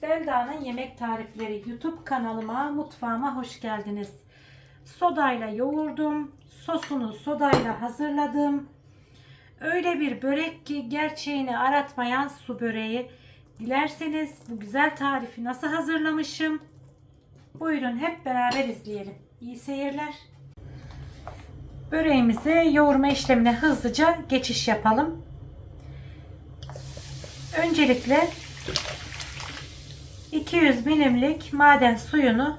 Selda'nın Yemek Tarifleri YouTube kanalıma, mutfağıma hoş geldiniz. Sodayla yoğurdum, sosunu sodayla hazırladım. Öyle bir börek ki gerçeğini aratmayan su böreği. Dilerseniz bu güzel tarifi nasıl hazırlamışım? Buyurun hep beraber izleyelim. İyi seyirler. Böreğimize yoğurma işlemine hızlıca geçiş yapalım. Öncelikle 200 milimlik maden suyunu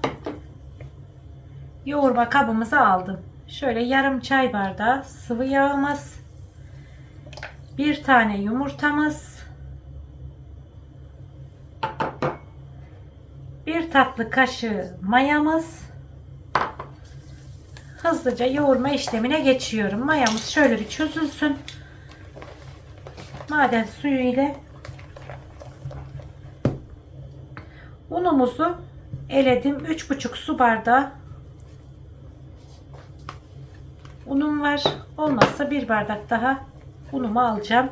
yoğurma kabımıza aldım. Şöyle yarım çay bardağı sıvı yağımız, bir tane yumurtamız, bir tatlı kaşığı mayamız. Hızlıca yoğurma işlemine geçiyorum. Mayamız şöyle bir çözülsün. Maden suyu ile Unumuzu eledim. 3,5 su bardağı unum var. Olmazsa bir bardak daha unumu alacağım.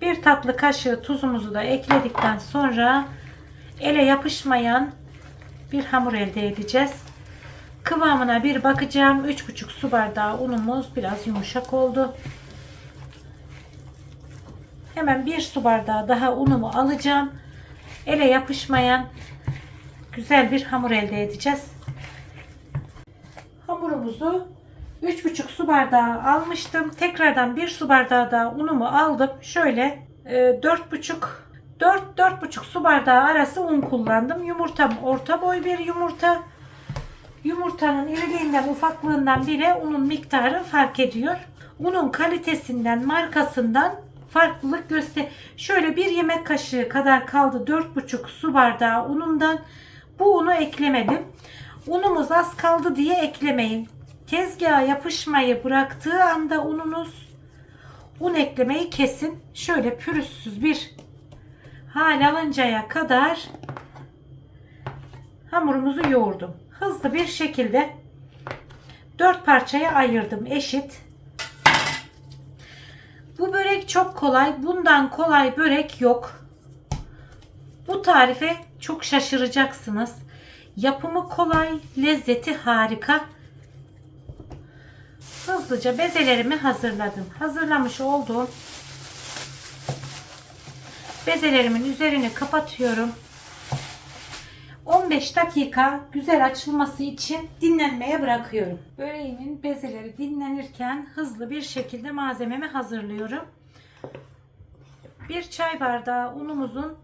Bir tatlı kaşığı tuzumuzu da ekledikten sonra ele yapışmayan bir hamur elde edeceğiz. Kıvamına bir bakacağım. 3,5 su bardağı unumuz biraz yumuşak oldu. Hemen bir su bardağı daha unumu alacağım ele yapışmayan güzel bir hamur elde edeceğiz. Hamurumuzu 3,5 su bardağı almıştım. Tekrardan 1 su bardağı daha unumu aldım. Şöyle 4,5 4-4,5 su bardağı arası un kullandım. Yumurtam orta boy bir yumurta. Yumurtanın iriliğinden ufaklığından bile unun miktarı fark ediyor. Unun kalitesinden, markasından farklılık göster. Şöyle bir yemek kaşığı kadar kaldı. 4,5 su bardağı unumdan. Bu unu eklemedim. Unumuz az kaldı diye eklemeyin. Tezgaha yapışmayı bıraktığı anda ununuz un eklemeyi kesin. Şöyle pürüzsüz bir hal alıncaya kadar hamurumuzu yoğurdum. Hızlı bir şekilde 4 parçaya ayırdım eşit. Bu börek çok kolay. Bundan kolay börek yok. Bu tarife çok şaşıracaksınız. Yapımı kolay, lezzeti harika. Hızlıca bezelerimi hazırladım. Hazırlamış olduğum bezelerimin üzerini kapatıyorum. 15 dakika güzel açılması için dinlenmeye bırakıyorum. Böreğimin bezeleri dinlenirken hızlı bir şekilde malzememi hazırlıyorum. Bir çay bardağı unumuzun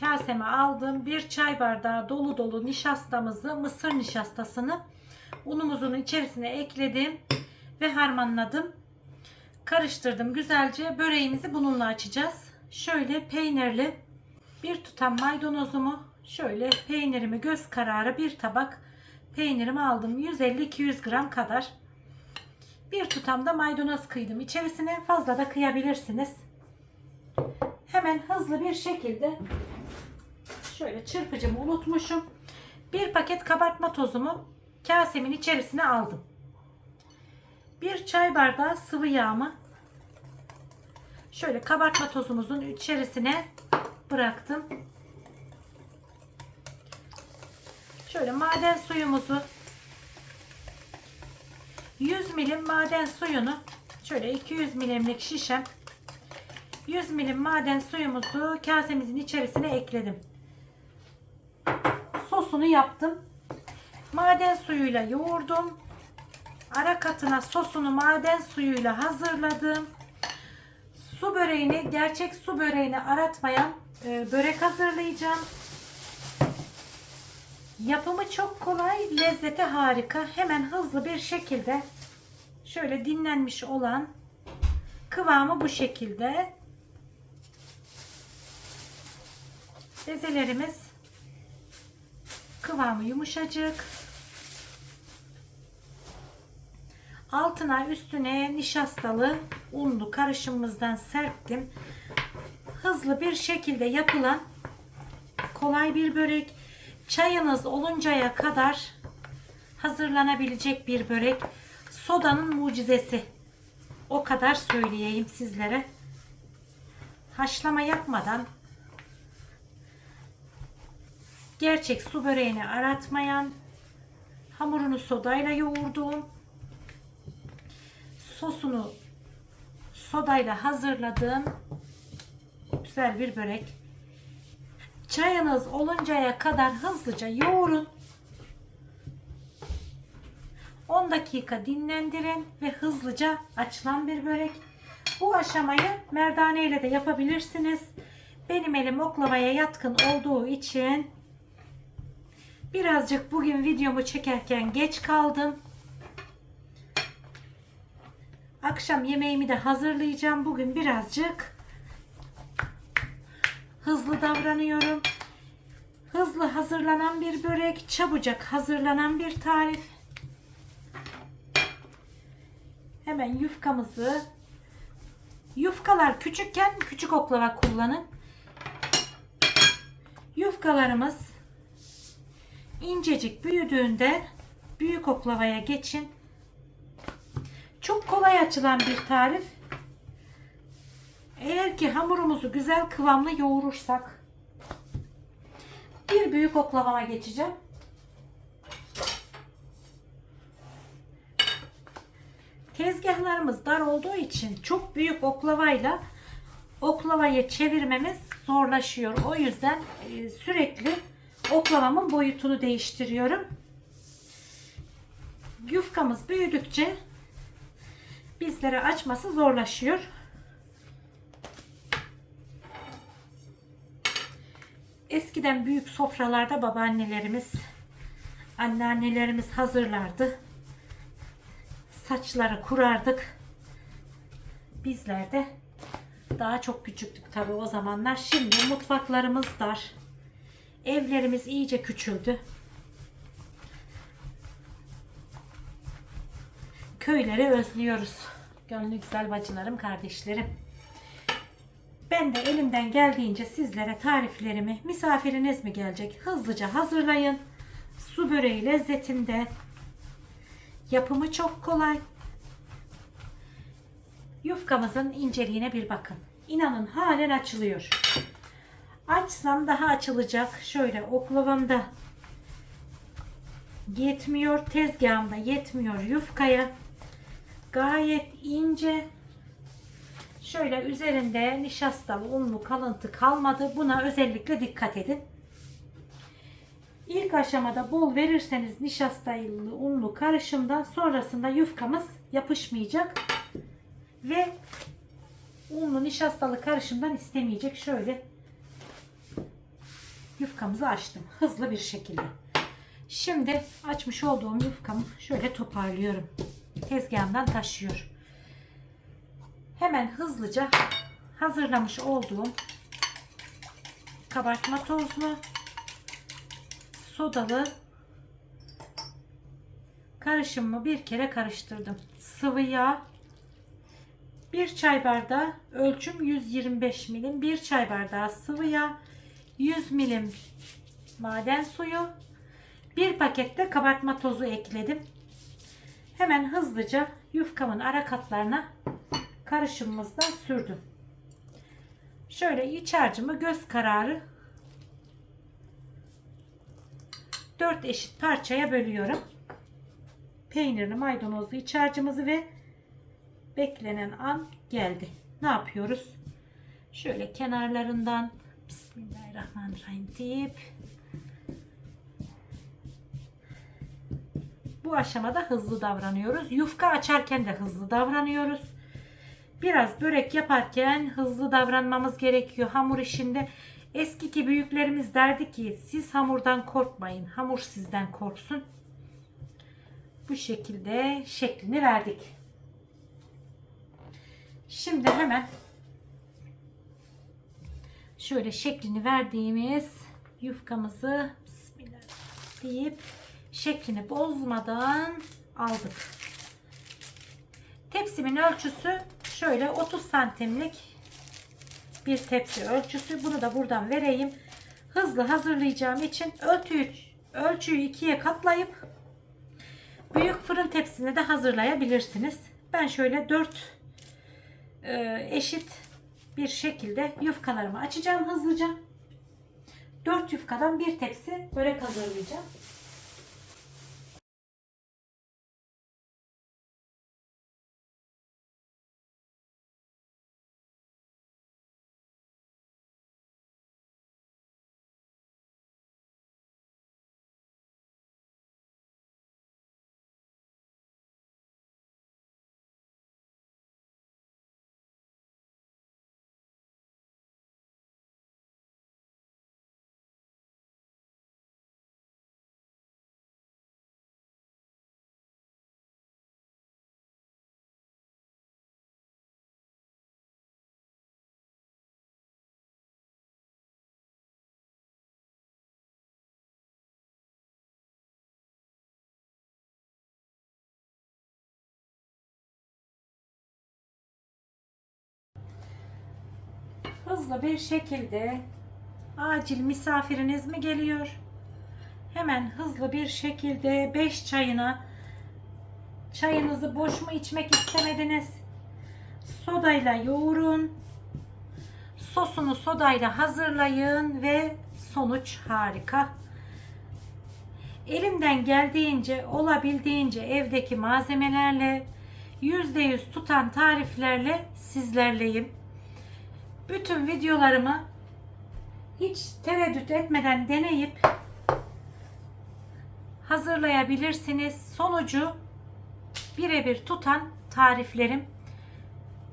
kaseme aldım. Bir çay bardağı dolu dolu nişastamızı, mısır nişastasını unumuzun içerisine ekledim ve harmanladım. Karıştırdım güzelce. Böreğimizi bununla açacağız. Şöyle peynirli bir tutam maydanozumu Şöyle peynirimi göz kararı bir tabak peynirimi aldım. 150-200 gram kadar. Bir tutam da maydanoz kıydım. İçerisine fazla da kıyabilirsiniz. Hemen hızlı bir şekilde şöyle çırpıcımı unutmuşum. Bir paket kabartma tozumu kasemin içerisine aldım. Bir çay bardağı sıvı yağımı şöyle kabartma tozumuzun içerisine bıraktım. Şöyle maden suyumuzu 100 milim maden suyunu şöyle 200 milimlik şişem 100 milim maden suyumuzu kasemizin içerisine ekledim. Sosunu yaptım. Maden suyuyla yoğurdum. Ara katına sosunu maden suyuyla hazırladım. Su böreğini, gerçek su böreğini aratmayan e, börek hazırlayacağım. Yapımı çok kolay, lezzeti harika. Hemen hızlı bir şekilde şöyle dinlenmiş olan kıvamı bu şekilde. Bezelerimiz kıvamı yumuşacık. Altına üstüne nişastalı unlu karışımımızdan serptim. Hızlı bir şekilde yapılan kolay bir börek. Çayınız oluncaya kadar hazırlanabilecek bir börek. Sodanın mucizesi. O kadar söyleyeyim sizlere. Haşlama yapmadan gerçek su böreğini aratmayan, hamurunu sodayla yoğurduğum, sosunu sodayla hazırladığım güzel bir börek. Çayınız oluncaya kadar hızlıca yoğurun. 10 dakika dinlendirin ve hızlıca açılan bir börek. Bu aşamayı merdane ile de yapabilirsiniz. Benim elim oklavaya yatkın olduğu için birazcık bugün videomu çekerken geç kaldım. Akşam yemeğimi de hazırlayacağım. Bugün birazcık hızlı davranıyorum. Hızlı hazırlanan bir börek, çabucak hazırlanan bir tarif. Hemen yufkamızı Yufkalar küçükken küçük oklava kullanın. Yufkalarımız incecik büyüdüğünde büyük oklavaya geçin. Çok kolay açılan bir tarif. Eğer ki hamurumuzu güzel kıvamlı yoğurursak bir büyük oklavama geçeceğim. Tezgahlarımız dar olduğu için çok büyük oklavayla oklavayı çevirmemiz zorlaşıyor. O yüzden e, sürekli oklavamın boyutunu değiştiriyorum. Yufkamız büyüdükçe bizlere açması zorlaşıyor. Eskiden büyük sofralarda babaannelerimiz, anneannelerimiz hazırlardı saçları kurardık. Bizler de daha çok küçüktük tabii o zamanlar. Şimdi mutfaklarımız dar. Evlerimiz iyice küçüldü. Köyleri özlüyoruz. Gönlü güzel bacılarım, kardeşlerim. Ben de elimden geldiğince sizlere tariflerimi, misafiriniz mi gelecek hızlıca hazırlayın. Su böreği lezzetinde, Yapımı çok kolay. Yufkamızın inceliğine bir bakın. İnanın halen açılıyor. Açsam daha açılacak. Şöyle oklavamda yetmiyor. Tezgahımda yetmiyor yufkaya. Gayet ince. Şöyle üzerinde nişastalı unlu kalıntı kalmadı. Buna özellikle dikkat edin. İlk aşamada bol verirseniz nişastalı unlu karışımda sonrasında yufkamız yapışmayacak ve unlu nişastalı karışımdan istemeyecek. Şöyle yufkamızı açtım hızlı bir şekilde. Şimdi açmış olduğum yufkamı şöyle toparlıyorum. Tezgahımdan taşıyor. Hemen hızlıca hazırlamış olduğum kabartma tozlu sodalı karışımımı bir kere karıştırdım. Sıvı yağ, bir çay bardağı ölçüm 125 milim, bir çay bardağı sıvı yağ, 100 milim maden suyu, bir pakette kabartma tozu ekledim. Hemen hızlıca yufkamın ara katlarına karışımımızdan sürdüm. Şöyle iç harcımı göz kararı 4 eşit parçaya bölüyorum. Peynirli maydanozlu iç harcımızı ve beklenen an geldi. Ne yapıyoruz? Şöyle kenarlarından Bismillahirrahmanirrahim deyip bu aşamada hızlı davranıyoruz. Yufka açarken de hızlı davranıyoruz. Biraz börek yaparken hızlı davranmamız gerekiyor. Hamur işinde Eskiki büyüklerimiz derdi ki siz hamurdan korkmayın. Hamur sizden korksun. Bu şekilde şeklini verdik. Şimdi hemen şöyle şeklini verdiğimiz yufkamızı bismillah deyip şeklini bozmadan aldık. Tepsimin ölçüsü şöyle 30 santimlik bir tepsi ölçüsü. Bunu da buradan vereyim. Hızlı hazırlayacağım için ölçüyü, ölçüyü ikiye katlayıp büyük fırın tepsisine de hazırlayabilirsiniz. Ben şöyle 4 e, eşit bir şekilde yufkalarımı açacağım hızlıca. 4 yufkadan bir tepsi börek hazırlayacağım. Hızlı bir şekilde acil misafiriniz mi geliyor? Hemen hızlı bir şekilde 5 çayına çayınızı boş mu içmek istemediniz? Sodayla yoğurun. Sosunu sodayla hazırlayın ve sonuç harika. Elimden geldiğince, olabildiğince evdeki malzemelerle %100 tutan tariflerle sizlerleyim. Bütün videolarımı hiç tereddüt etmeden deneyip hazırlayabilirsiniz. Sonucu birebir tutan tariflerim.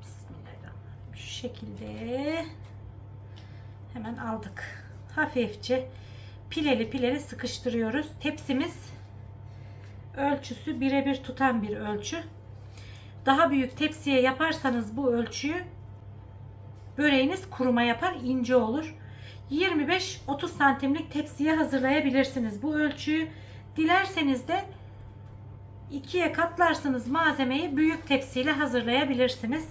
Bismillahirrahmanirrahim. Şu şekilde hemen aldık. Hafifçe pileli pileli sıkıştırıyoruz. Tepsimiz ölçüsü birebir tutan bir ölçü. Daha büyük tepsiye yaparsanız bu ölçüyü böreğiniz kuruma yapar, ince olur. 25-30 santimlik tepsiye hazırlayabilirsiniz bu ölçüyü. Dilerseniz de ikiye katlarsınız malzemeyi büyük tepsiyle hazırlayabilirsiniz.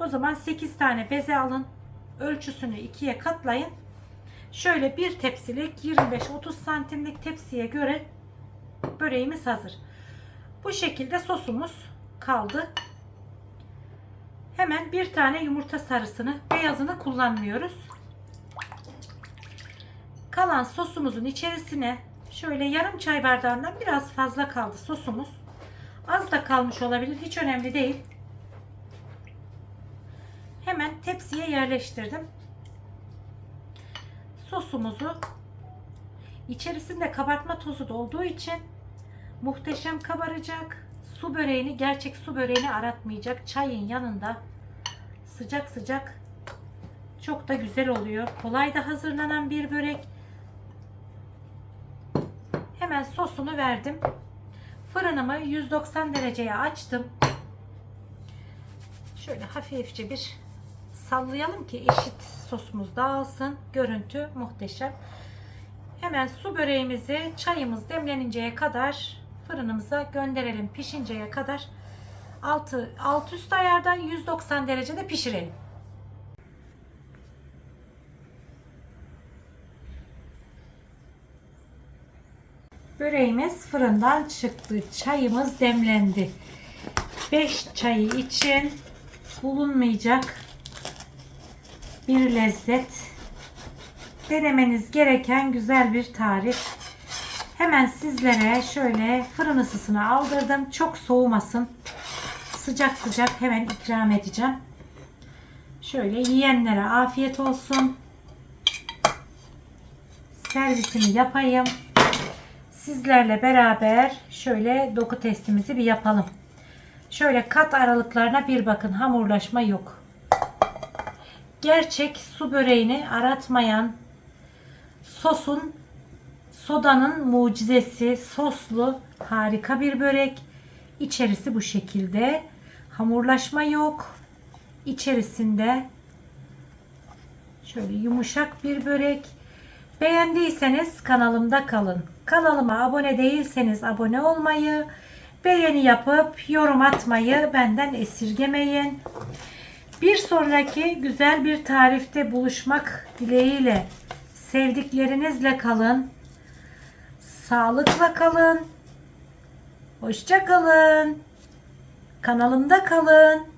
O zaman 8 tane beze alın. Ölçüsünü ikiye katlayın. Şöyle bir tepsilik 25-30 santimlik tepsiye göre böreğimiz hazır. Bu şekilde sosumuz kaldı. Hemen bir tane yumurta sarısını, beyazını kullanmıyoruz. Kalan sosumuzun içerisine şöyle yarım çay bardağından biraz fazla kaldı sosumuz. Az da kalmış olabilir, hiç önemli değil. Hemen tepsiye yerleştirdim. Sosumuzu içerisinde kabartma tozu da olduğu için muhteşem kabaracak. Su böreğini gerçek su böreğini aratmayacak. Çayın yanında sıcak sıcak çok da güzel oluyor. Kolay da hazırlanan bir börek. Hemen sosunu verdim. Fırınımı 190 dereceye açtım. Şöyle hafifçe bir sallayalım ki eşit sosumuz dağılsın. Görüntü muhteşem. Hemen su böreğimizi çayımız demleninceye kadar fırınımıza gönderelim. Pişinceye kadar altı alt üst ayarda 190 derecede pişirelim. Böreğimiz fırından çıktı. Çayımız demlendi. 5 çayı için bulunmayacak bir lezzet. Denemeniz gereken güzel bir tarif. Hemen sizlere şöyle fırın ısısına aldırdım. Çok soğumasın. Sıcak sıcak hemen ikram edeceğim. Şöyle yiyenlere afiyet olsun. Servisini yapayım. Sizlerle beraber şöyle doku testimizi bir yapalım. Şöyle kat aralıklarına bir bakın. Hamurlaşma yok. Gerçek su böreğini aratmayan sosun sodanın mucizesi soslu harika bir börek. İçerisi bu şekilde. Hamurlaşma yok. İçerisinde şöyle yumuşak bir börek. Beğendiyseniz kanalımda kalın. Kanalıma abone değilseniz abone olmayı, beğeni yapıp yorum atmayı benden esirgemeyin. Bir sonraki güzel bir tarifte buluşmak dileğiyle sevdiklerinizle kalın. Sağlıkla kalın. Hoşça kalın. Kanalımda kalın.